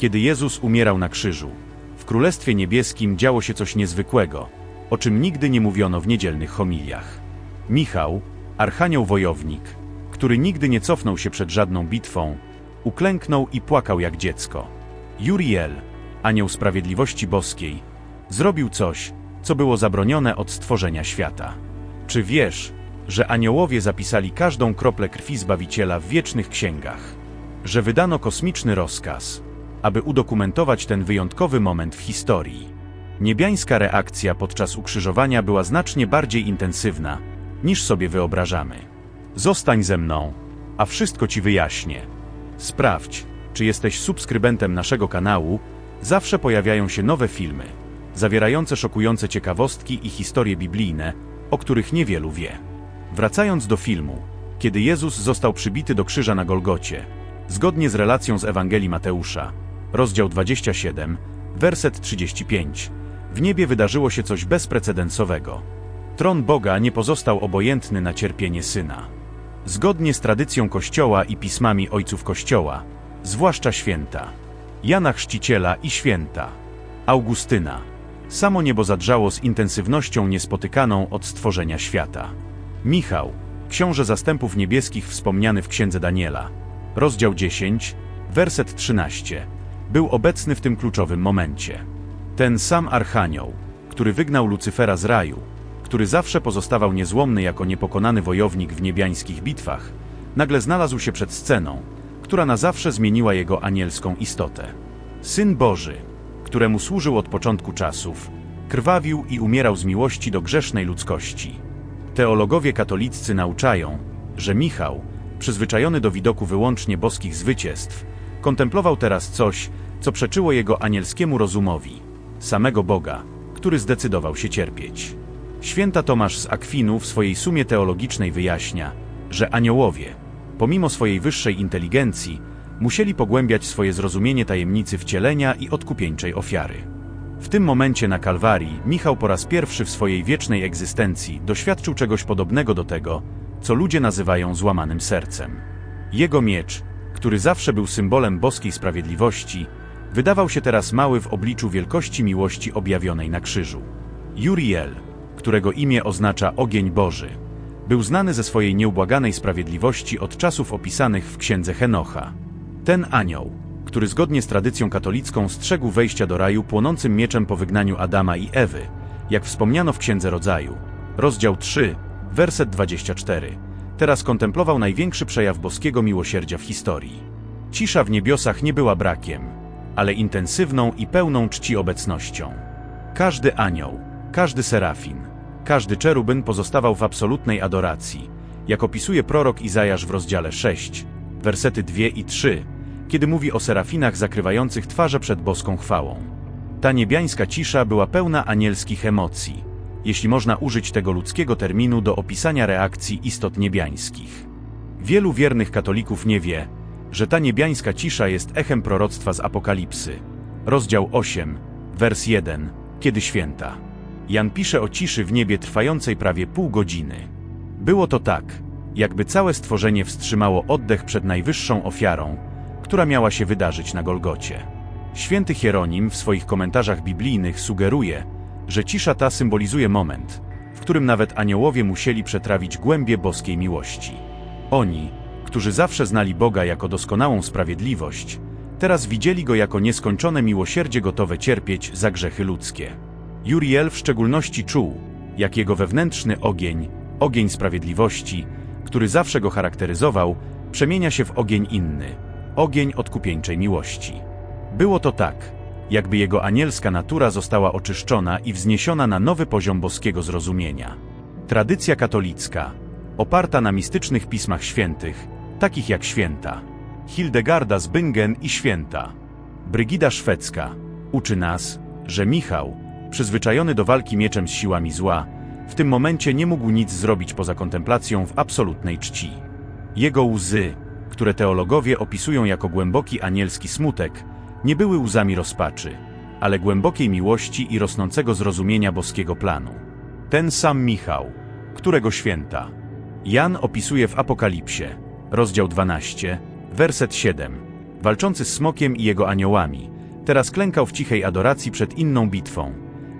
Kiedy Jezus umierał na krzyżu, w Królestwie Niebieskim działo się coś niezwykłego, o czym nigdy nie mówiono w niedzielnych homiliach. Michał, archanioł wojownik, który nigdy nie cofnął się przed żadną bitwą, uklęknął i płakał jak dziecko. Juriel, anioł sprawiedliwości boskiej, zrobił coś, co było zabronione od stworzenia świata. Czy wiesz, że aniołowie zapisali każdą kroplę krwi Zbawiciela w wiecznych księgach? Że wydano kosmiczny rozkaz, aby udokumentować ten wyjątkowy moment w historii. Niebiańska reakcja podczas ukrzyżowania była znacznie bardziej intensywna, niż sobie wyobrażamy. Zostań ze mną, a wszystko ci wyjaśnię. Sprawdź, czy jesteś subskrybentem naszego kanału, zawsze pojawiają się nowe filmy, zawierające szokujące ciekawostki i historie biblijne, o których niewielu wie. Wracając do filmu, kiedy Jezus został przybity do krzyża na Golgocie, zgodnie z relacją z Ewangelii Mateusza, rozdział 27, werset 35, w niebie wydarzyło się coś bezprecedensowego. Tron Boga nie pozostał obojętny na cierpienie Syna. Zgodnie z tradycją Kościoła i pismami ojców Kościoła, zwłaszcza święta, Jana Chrzciciela i święta, Augustyna, samo niebo zadrżało z intensywnością niespotykaną od stworzenia świata. Michał, książę zastępów niebieskich wspomniany w księdze Daniela, rozdział 10, werset 13, był obecny w tym kluczowym momencie. Ten sam archanioł, który wygnał Lucyfera z raju, który zawsze pozostawał niezłomny jako niepokonany wojownik w niebiańskich bitwach, nagle znalazł się przed sceną, która na zawsze zmieniła jego anielską istotę. Syn Boży, któremu służył od początku czasów, krwawił i umierał z miłości do grzesznej ludzkości. Teologowie katoliccy nauczają, że Michał, przyzwyczajony do widoku wyłącznie boskich zwycięstw, kontemplował teraz coś, co przeczyło jego anielskiemu rozumowi, samego Boga, który zdecydował się cierpieć. Święta Tomasz z Akwinu w swojej sumie teologicznej wyjaśnia, że aniołowie, pomimo swojej wyższej inteligencji, musieli pogłębiać swoje zrozumienie tajemnicy wcielenia i odkupieńczej ofiary. W tym momencie na Kalwarii Michał po raz pierwszy w swojej wiecznej egzystencji doświadczył czegoś podobnego do tego, co ludzie nazywają złamanym sercem. Jego miecz, który zawsze był symbolem boskiej sprawiedliwości, wydawał się teraz mały w obliczu wielkości miłości objawionej na krzyżu. Juriel, którego imię oznacza ogień Boży, był znany ze swojej nieubłaganej sprawiedliwości od czasów opisanych w księdze Henocha. Ten anioł, który zgodnie z tradycją katolicką strzegł wejścia do raju płonącym mieczem po wygnaniu Adama i Ewy, jak wspomniano w księdze rodzaju, rozdział 3, werset 24, teraz kontemplował największy przejaw boskiego miłosierdzia w historii. Cisza w niebiosach nie była brakiem, ale intensywną i pełną czci obecnością. Każdy anioł, każdy serafin, każdy czerubyn pozostawał w absolutnej adoracji, jak opisuje prorok Izajasz w rozdziale 6, wersety 2 i 3, kiedy mówi o serafinach zakrywających twarze przed boską chwałą. Ta niebiańska cisza była pełna anielskich emocji, jeśli można użyć tego ludzkiego terminu do opisania reakcji istot niebiańskich. Wielu wiernych katolików nie wie, że ta niebiańska cisza jest echem proroctwa z Apokalipsy. Rozdział 8, wers 1, kiedy święta. Jan pisze o ciszy w niebie trwającej prawie pół godziny. Było to tak, jakby całe stworzenie wstrzymało oddech przed najwyższą ofiarą, która miała się wydarzyć na Golgocie. Święty Hieronim w swoich komentarzach biblijnych sugeruje, że cisza ta symbolizuje moment, w którym nawet aniołowie musieli przetrawić głębie boskiej miłości. Oni, którzy zawsze znali Boga jako doskonałą sprawiedliwość, teraz widzieli Go jako nieskończone miłosierdzie gotowe cierpieć za grzechy ludzkie. Juriel w szczególności czuł, jak jego wewnętrzny ogień, ogień sprawiedliwości, który zawsze go charakteryzował, przemienia się w ogień inny, ogień odkupieńczej miłości. Było to tak, jakby jego anielska natura została oczyszczona i wzniesiona na nowy poziom boskiego zrozumienia. Tradycja katolicka, oparta na mistycznych pismach świętych, takich jak święta, Hildegarda z Bingen i święta, Brygida Szwedzka, uczy nas, że Michał, przyzwyczajony do walki mieczem z siłami zła, w tym momencie nie mógł nic zrobić poza kontemplacją w absolutnej czci. Jego łzy, które teologowie opisują jako głęboki anielski smutek, nie były łzami rozpaczy, ale głębokiej miłości i rosnącego zrozumienia boskiego planu. Ten sam Michał, którego święta. Jan opisuje w Apokalipsie, rozdział 12, werset 7, walczący z smokiem i jego aniołami, teraz klękał w cichej adoracji przed inną bitwą.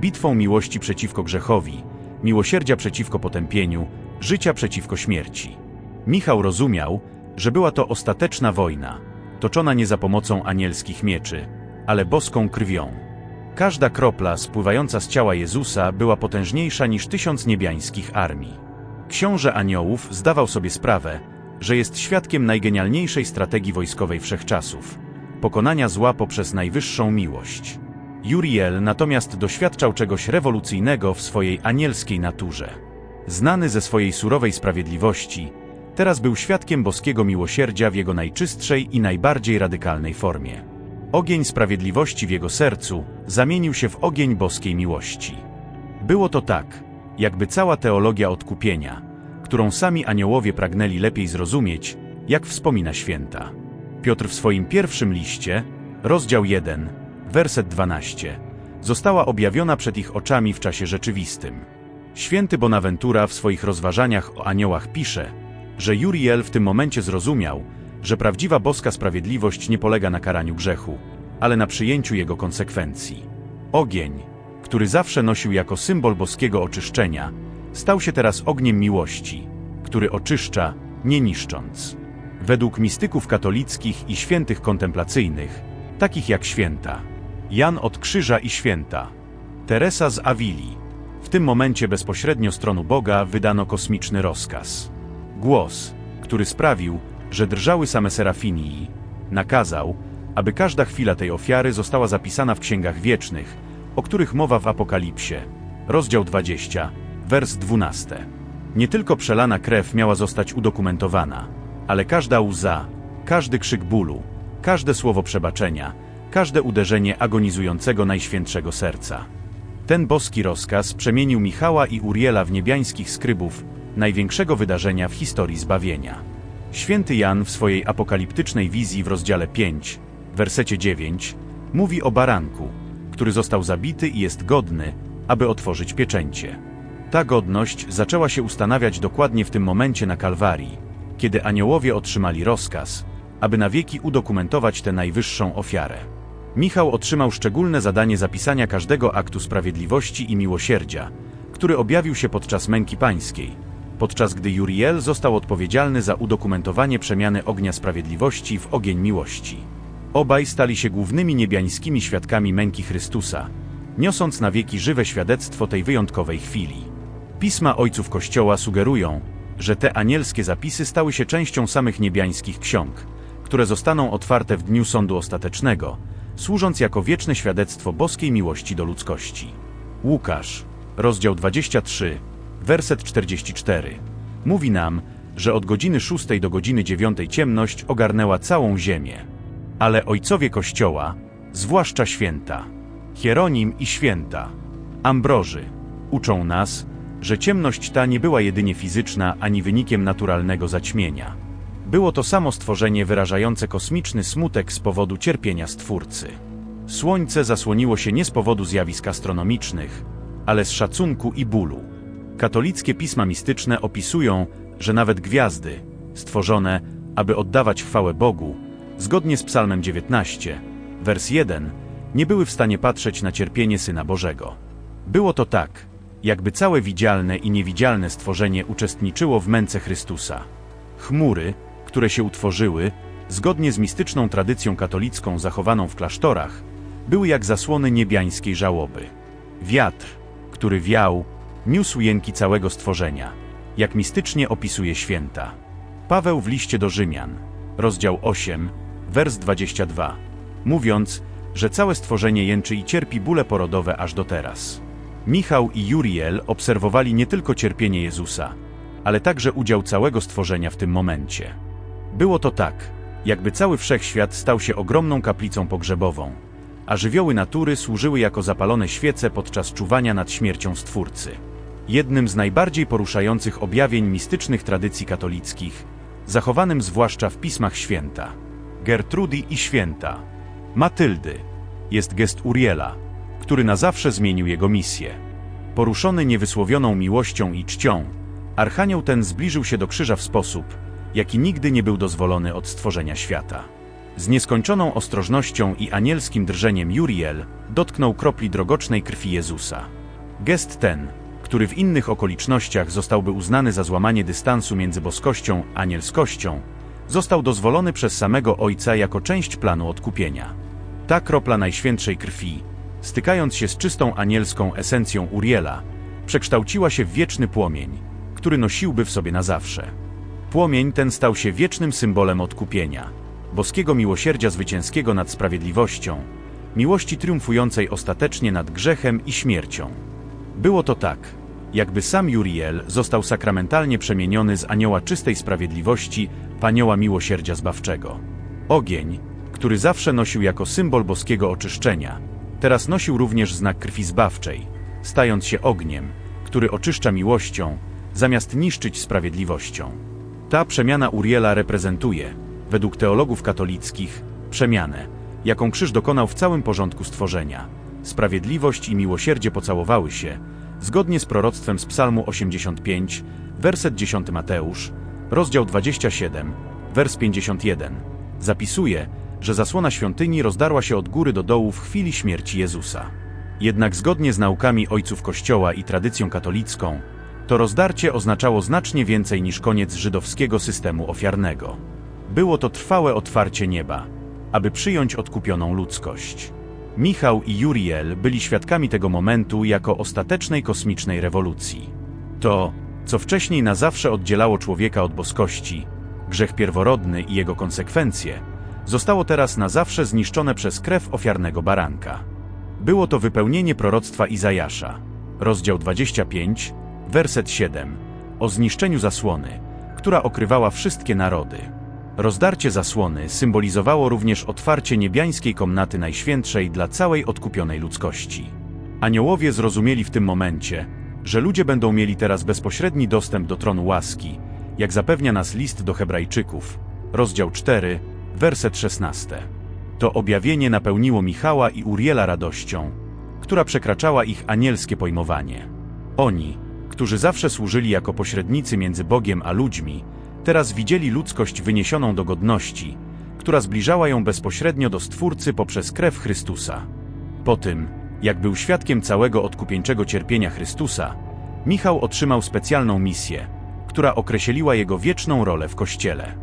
Bitwą miłości przeciwko grzechowi, miłosierdzia przeciwko potępieniu, życia przeciwko śmierci. Michał rozumiał, że była to ostateczna wojna, toczona nie za pomocą anielskich mieczy, ale boską krwią. Każda kropla spływająca z ciała Jezusa była potężniejsza niż tysiąc niebiańskich armii. Książę aniołów zdawał sobie sprawę, że jest świadkiem najgenialniejszej strategii wojskowej wszechczasów pokonania zła poprzez najwyższą miłość. Juriel natomiast doświadczał czegoś rewolucyjnego w swojej anielskiej naturze. Znany ze swojej surowej sprawiedliwości, teraz był świadkiem boskiego miłosierdzia w jego najczystszej i najbardziej radykalnej formie. Ogień sprawiedliwości w jego sercu zamienił się w ogień boskiej miłości. Było to tak, jakby cała teologia odkupienia, którą sami aniołowie pragnęli lepiej zrozumieć, jak wspomina święta. Piotr w swoim pierwszym liście, rozdział 1, werset 12, została objawiona przed ich oczami w czasie rzeczywistym. Święty Bonaventura w swoich rozważaniach o aniołach pisze, że Juriel w tym momencie zrozumiał, że prawdziwa boska sprawiedliwość nie polega na karaniu grzechu, ale na przyjęciu jego konsekwencji. Ogień, który zawsze nosił jako symbol boskiego oczyszczenia, stał się teraz ogniem miłości, który oczyszcza, nie niszcząc. Według mistyków katolickich i świętych kontemplacyjnych, takich jak święta Jan od Krzyża i święta Teresa z Awili, w tym momencie bezpośrednio stronu Boga wydano kosmiczny rozkaz. Głos, który sprawił, że drżały same serafinii, nakazał, aby każda chwila tej ofiary została zapisana w księgach wiecznych, o których mowa w Apokalipsie, rozdział 20, wers 12. Nie tylko przelana krew miała zostać udokumentowana, ale każda łza, każdy krzyk bólu, każde słowo przebaczenia, każde uderzenie agonizującego Najświętszego Serca. Ten boski rozkaz przemienił Michała i Uriela w niebiańskich skrybów największego wydarzenia w historii zbawienia. Święty Jan w swojej apokaliptycznej wizji w rozdziale 5, wersecie 9, mówi o baranku, który został zabity i jest godny, aby otworzyć pieczęcie. Ta godność zaczęła się ustanawiać dokładnie w tym momencie na Kalwarii, kiedy aniołowie otrzymali rozkaz, aby na wieki udokumentować tę najwyższą ofiarę. Michał otrzymał szczególne zadanie zapisania każdego aktu sprawiedliwości i miłosierdzia, który objawił się podczas męki pańskiej, podczas gdy Juriel został odpowiedzialny za udokumentowanie przemiany ognia sprawiedliwości w ogień miłości. Obaj stali się głównymi niebiańskimi świadkami męki Chrystusa, niosąc na wieki żywe świadectwo tej wyjątkowej chwili. Pisma ojców Kościoła sugerują, że te anielskie zapisy stały się częścią samych niebiańskich ksiąg, które zostaną otwarte w dniu sądu ostatecznego, służąc jako wieczne świadectwo boskiej miłości do ludzkości. Łukasz, rozdział 23, werset 44, mówi nam, że od godziny 6 do godziny 9 ciemność ogarnęła całą ziemię. Ale ojcowie Kościoła, zwłaszcza święta, Hieronim i święta, Ambroży, uczą nas, że ciemność ta nie była jedynie fizyczna ani wynikiem naturalnego zaćmienia. Było to samo stworzenie wyrażające kosmiczny smutek z powodu cierpienia Stwórcy. Słońce zasłoniło się nie z powodu zjawisk astronomicznych, ale z szacunku i bólu. Katolickie pisma mistyczne opisują, że nawet gwiazdy, stworzone, aby oddawać chwałę Bogu, zgodnie z Psalmem 19, wers 1, nie były w stanie patrzeć na cierpienie Syna Bożego. Było to tak, jakby całe widzialne i niewidzialne stworzenie uczestniczyło w męce Chrystusa. Chmury, które się utworzyły, zgodnie z mistyczną tradycją katolicką zachowaną w klasztorach, były jak zasłony niebiańskiej żałoby. Wiatr, który wiał, niósł jęki całego stworzenia, jak mistycznie opisuje święta. Paweł w liście do Rzymian, rozdział 8, wers 22, mówiąc, że całe stworzenie jęczy i cierpi bóle porodowe aż do teraz. Michał i Juriel obserwowali nie tylko cierpienie Jezusa, ale także udział całego stworzenia w tym momencie. Było to tak, jakby cały wszechświat stał się ogromną kaplicą pogrzebową, a żywioły natury służyły jako zapalone świece podczas czuwania nad śmiercią Stwórcy. Jednym z najbardziej poruszających objawień mistycznych tradycji katolickich, zachowanym zwłaszcza w pismach święta, Gertrudy i święta, Matyldy, jest gest Uriela, który na zawsze zmienił jego misję. Poruszony niewysłowioną miłością i czcią, archanioł ten zbliżył się do krzyża w sposób, jaki nigdy nie był dozwolony od stworzenia świata. Z nieskończoną ostrożnością i anielskim drżeniem Juriel dotknął kropli drogocznej krwi Jezusa. Gest ten, który w innych okolicznościach zostałby uznany za złamanie dystansu między boskością a anielskością, został dozwolony przez samego Ojca jako część planu odkupienia. Ta kropla najświętszej krwi, stykając się z czystą anielską esencją Uriela, przekształciła się w wieczny płomień, który nosiłby w sobie na zawsze. Płomień ten stał się wiecznym symbolem odkupienia, boskiego miłosierdzia zwycięskiego nad sprawiedliwością, miłości triumfującej ostatecznie nad grzechem i śmiercią. Było to tak, jakby sam Juriel został sakramentalnie przemieniony z anioła czystej sprawiedliwości w anioła miłosierdzia zbawczego. Ogień, który zawsze nosił jako symbol boskiego oczyszczenia, teraz nosił również znak krwi zbawczej, stając się ogniem, który oczyszcza miłością, zamiast niszczyć sprawiedliwością. Ta przemiana Uriela reprezentuje, według teologów katolickich, przemianę, jaką krzyż dokonał w całym porządku stworzenia. Sprawiedliwość i miłosierdzie pocałowały się, zgodnie z proroctwem z Psalmu 85, werset 10 Mateusz, rozdział 27, wers 51. Zapisuje, że zasłona świątyni rozdarła się od góry do dołu w chwili śmierci Jezusa. Jednak zgodnie z naukami ojców Kościoła i tradycją katolicką, to rozdarcie oznaczało znacznie więcej niż koniec żydowskiego systemu ofiarnego. Było to trwałe otwarcie nieba, aby przyjąć odkupioną ludzkość. Michał i Juriel byli świadkami tego momentu jako ostatecznej kosmicznej rewolucji. To, co wcześniej na zawsze oddzielało człowieka od boskości, grzech pierworodny i jego konsekwencje, zostało teraz na zawsze zniszczone przez krew ofiarnego baranka. Było to wypełnienie proroctwa Izajasza, rozdział 25, werset 7, o zniszczeniu zasłony, która okrywała wszystkie narody. Rozdarcie zasłony symbolizowało również otwarcie niebiańskiej komnaty najświętszej dla całej odkupionej ludzkości. Aniołowie zrozumieli w tym momencie, że ludzie będą mieli teraz bezpośredni dostęp do tronu łaski, jak zapewnia nas list do Hebrajczyków, rozdział 4, werset 16. To objawienie napełniło Michała i Uriela radością, która przekraczała ich anielskie pojmowanie. Oni, którzy zawsze służyli jako pośrednicy między Bogiem a ludźmi, teraz widzieli ludzkość wyniesioną do godności, która zbliżała ją bezpośrednio do Stwórcy poprzez krew Chrystusa. Po tym, jak był świadkiem całego odkupieńczego cierpienia Chrystusa, Michał otrzymał specjalną misję, która określiła jego wieczną rolę w Kościele.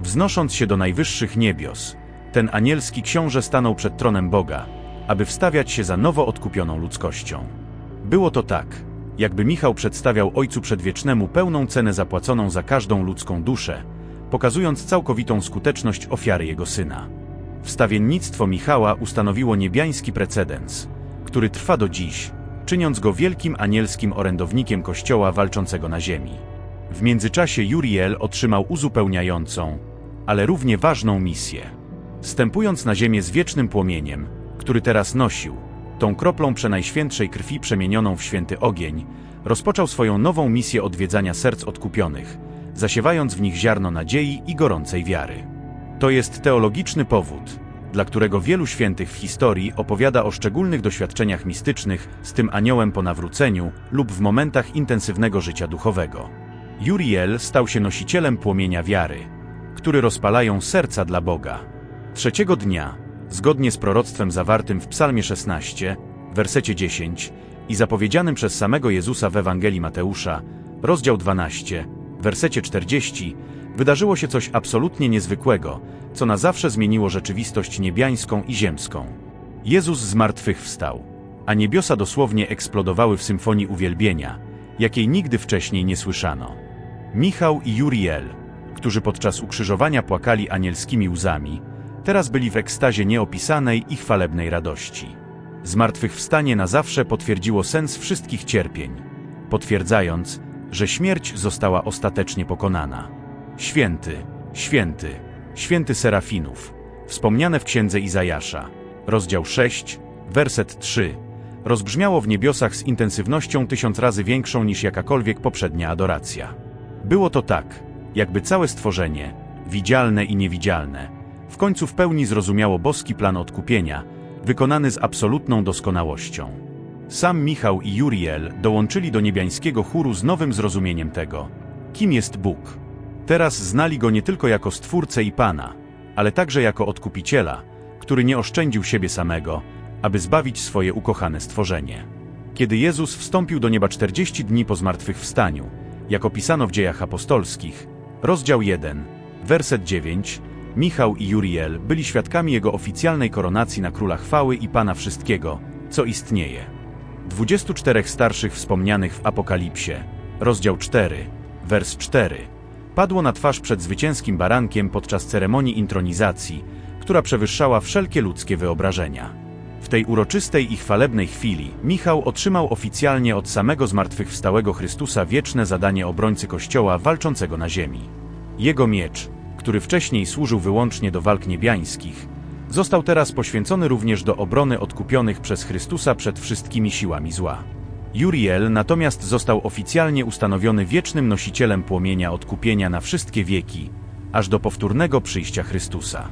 Wznosząc się do najwyższych niebios, ten anielski książę stanął przed tronem Boga, aby wstawiać się za nowo odkupioną ludzkością. Było to tak, jakby Michał przedstawiał Ojcu Przedwiecznemu pełną cenę zapłaconą za każdą ludzką duszę, pokazując całkowitą skuteczność ofiary jego syna. Wstawiennictwo Michała ustanowiło niebiański precedens, który trwa do dziś, czyniąc go wielkim anielskim orędownikiem Kościoła walczącego na ziemi. W międzyczasie Juriel otrzymał uzupełniającą, ale równie ważną misję. Stępując na ziemię z wiecznym płomieniem, który teraz nosił, tą kroplą przenajświętszej krwi przemienioną w święty ogień, rozpoczął swoją nową misję odwiedzania serc odkupionych, zasiewając w nich ziarno nadziei i gorącej wiary. To jest teologiczny powód, dla którego wielu świętych w historii opowiada o szczególnych doświadczeniach mistycznych z tym aniołem po nawróceniu lub w momentach intensywnego życia duchowego. Juriel stał się nosicielem płomienia wiary, który rozpalają serca dla Boga. Trzeciego dnia, zgodnie z proroctwem zawartym w Psalmie 16, wersecie 10 i zapowiedzianym przez samego Jezusa w Ewangelii Mateusza, rozdział 12, wersecie 40, wydarzyło się coś absolutnie niezwykłego, co na zawsze zmieniło rzeczywistość niebiańską i ziemską. Jezus z martwych wstał, a niebiosa dosłownie eksplodowały w symfonii uwielbienia, jakiej nigdy wcześniej nie słyszano. Michał i Juriel, którzy podczas ukrzyżowania płakali anielskimi łzami, teraz byli w ekstazie nieopisanej i chwalebnej radości. Zmartwychwstanie na zawsze potwierdziło sens wszystkich cierpień, potwierdzając, że śmierć została ostatecznie pokonana. Święty, święty, święty Serafinów, wspomniane w księdze Izajasza, rozdział 6, werset 3, rozbrzmiało w niebiosach z intensywnością tysiąc razy większą niż jakakolwiek poprzednia adoracja. Było to tak, jakby całe stworzenie, widzialne i niewidzialne, w końcu w pełni zrozumiało boski plan odkupienia, wykonany z absolutną doskonałością. Sam Michał i Juriel dołączyli do niebiańskiego chóru z nowym zrozumieniem tego, kim jest Bóg. Teraz znali go nie tylko jako Stwórcę i Pana, ale także jako odkupiciela, który nie oszczędził siebie samego, aby zbawić swoje ukochane stworzenie. Kiedy Jezus wstąpił do nieba 40 dni po zmartwychwstaniu, jak opisano w dziejach apostolskich, rozdział 1, werset 9, Michał i Juriel byli świadkami jego oficjalnej koronacji na króla chwały i pana wszystkiego, co istnieje. 24 starszych wspomnianych w Apokalipsie, rozdział 4, wers 4, padło na twarz przed zwycięskim barankiem podczas ceremonii intronizacji, która przewyższała wszelkie ludzkie wyobrażenia. W tej uroczystej i chwalebnej chwili Michał otrzymał oficjalnie od samego zmartwychwstałego Chrystusa wieczne zadanie obrońcy Kościoła walczącego na ziemi. Jego miecz, który wcześniej służył wyłącznie do walk niebiańskich, został teraz poświęcony również do obrony odkupionych przez Chrystusa przed wszystkimi siłami zła. Juriel natomiast został oficjalnie ustanowiony wiecznym nosicielem płomienia odkupienia na wszystkie wieki, aż do powtórnego przyjścia Chrystusa.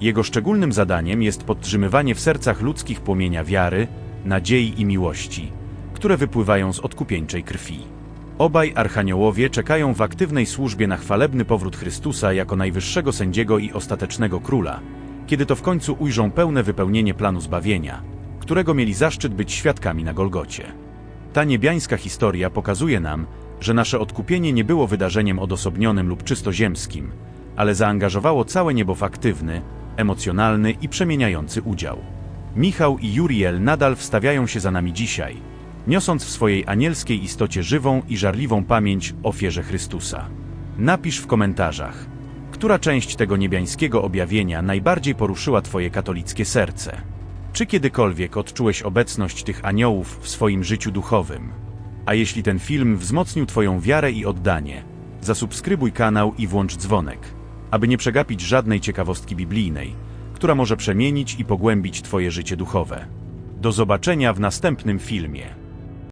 Jego szczególnym zadaniem jest podtrzymywanie w sercach ludzkich płomienia wiary, nadziei i miłości, które wypływają z odkupieńczej krwi. Obaj archaniołowie czekają w aktywnej służbie na chwalebny powrót Chrystusa jako najwyższego sędziego i ostatecznego króla, kiedy to w końcu ujrzą pełne wypełnienie planu zbawienia, którego mieli zaszczyt być świadkami na Golgocie. Ta niebiańska historia pokazuje nam, że nasze odkupienie nie było wydarzeniem odosobnionym lub czysto ziemskim, ale zaangażowało całe niebo w aktywny, emocjonalny i przemieniający udział. Michał i Juriel nadal wstawiają się za nami dzisiaj, niosąc w swojej anielskiej istocie żywą i żarliwą pamięć ofierze Chrystusa. Napisz w komentarzach, która część tego niebiańskiego objawienia najbardziej poruszyła Twoje katolickie serce. Czy kiedykolwiek odczułeś obecność tych aniołów w swoim życiu duchowym? A jeśli ten film wzmocnił Twoją wiarę i oddanie, zasubskrybuj kanał i włącz dzwonek, aby nie przegapić żadnej ciekawostki biblijnej, która może przemienić i pogłębić Twoje życie duchowe. Do zobaczenia w następnym filmie.